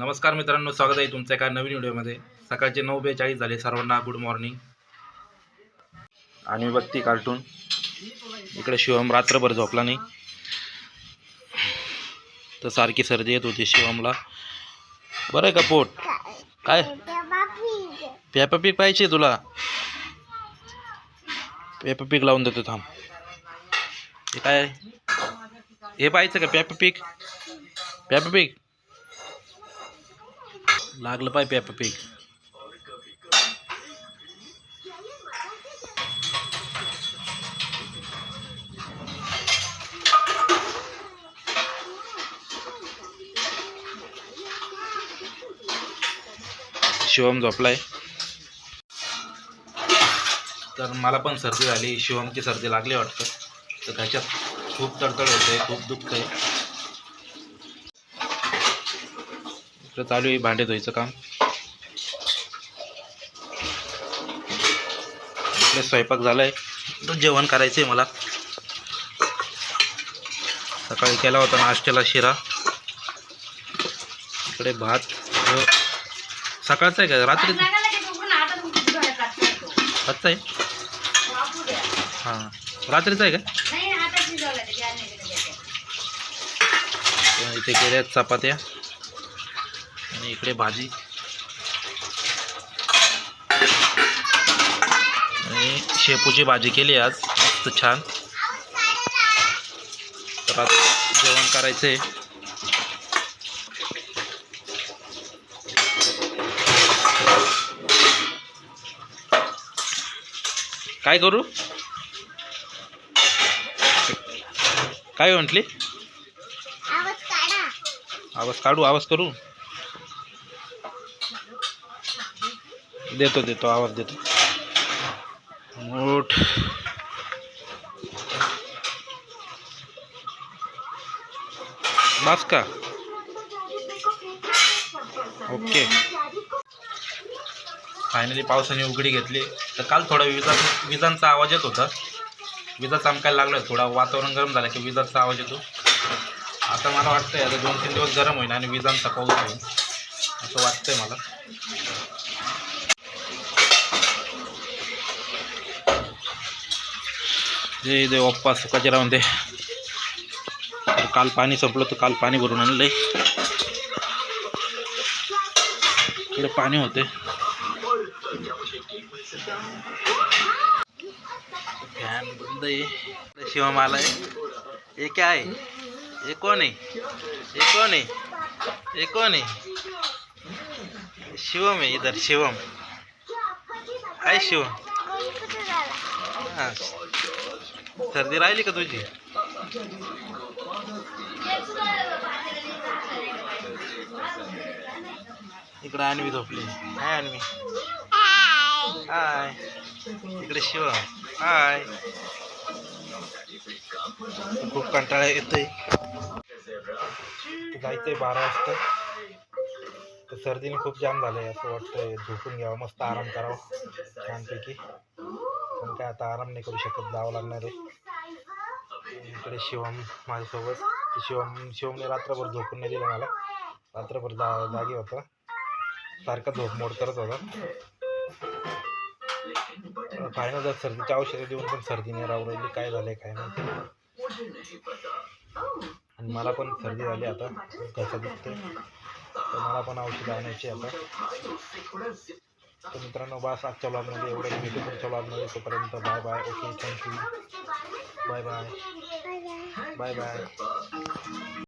नमस्कार मित्रांनो स्वागत आहे तुमच्या एका नवीन व्हिडिओमध्ये. सकाळचे नऊ बेचाळीस झाले सर्वांना गुड मॉर्निंग आणि बघती कार्टून इकडे शिवम रात्रभर झोपला नाही. तर सारखी सर्दी येत होती शिवमला. बरं आहे का पोट? काय? पेपा पीक पाहिजे तुला. पेपा पीक लावून देतो थांब. हे काय? हे पाहिजे का पेपा पीक पेपा पीक लागलं पाय पेपा पीक. शिवम झोपलाय. तर मला पण सर्दी झाली. शिवमची सर्दी लागली वाटतं. तर त्याच्यात खूप तडतड होते खूप दुखत आहे. इकडं चालू आहे भांडे धुवायचं काम. इकडे स्वयंपाक झालाय. इकडं जेवण करायचं आहे मला. सकाळी केला होता नाश्त्याला शिरा. इकडे भात सकाळचा आहे का? रात्री? आजचा आहे? हां. रात्रीचा आहे का? तर इथे केल्या चपात्या. आणि इकडे भाजी. आणि शेपूची भाजी केली आज मस्त छान. तर आता जेवण करायचं आहे काय करू? काय म्हटली? आवाज काढू आवाज करू? देतो देतो आवाज देतो. मोठ बस का? ओके. फायनली पावसाने उघडी घेतली. तर काल थोडा विजा विजांचा आवाज येत होता. विजा चमकायला लागला थोडा वातावरण गरम झालं की विजांचा आवाज येतो. आता मला वाटतंय आता दोन तीन दिवस गरम होईल आणि विजांचा पाऊस होईल. असं वाटतंय मला. जय देव अप्पा राहून दे. तर काल पाणी संपलं तर काल पाणी भरून आणलंय. इकडे पाणी होते फॅन बंद आहे. शिवम आलाय हे काय आहे? हे कोण आहे? हे कोण आहे? हे कोण आहे? शिवम आहे इधर, शिवम. हाय शिवम. हा. सर्दी राहिली का तुझी इकडे आणवी झोपली हाय आणवी हाय। इकडे शिवम हाय। खूप कंटाळा येतोय जायचंय बारा वाजता तर सर्दीने खूप जाम झालंय असं वाटतंय झोपून घ्यावं मस्त आराम करावा छानपैकी पण काय आता आराम नाही करू शकत जावं लागणार आहे. इकडे शिवम माझ्यासोबत. शिवम शिवमने रात्रभर झोपून नाही दिलं मला. रात्रभर जा जागी होता. सारखा झोप मोड करत होता. फायनल जर सर्दीची औषधं देऊन पण सर्दी नाही राहू राहिली काय झालंय काय नाही. आणि मला पण सर्दी झाली आता. कसं दिसते तर मला पण औषधं आणायची आता. तर मित्रांनो बस आजच्या ब्लॉगमध्ये एवढं भेटू तुमच्या ब्लॉगमध्ये तोपर्यंत bye bye okay thank you bye bye bye bye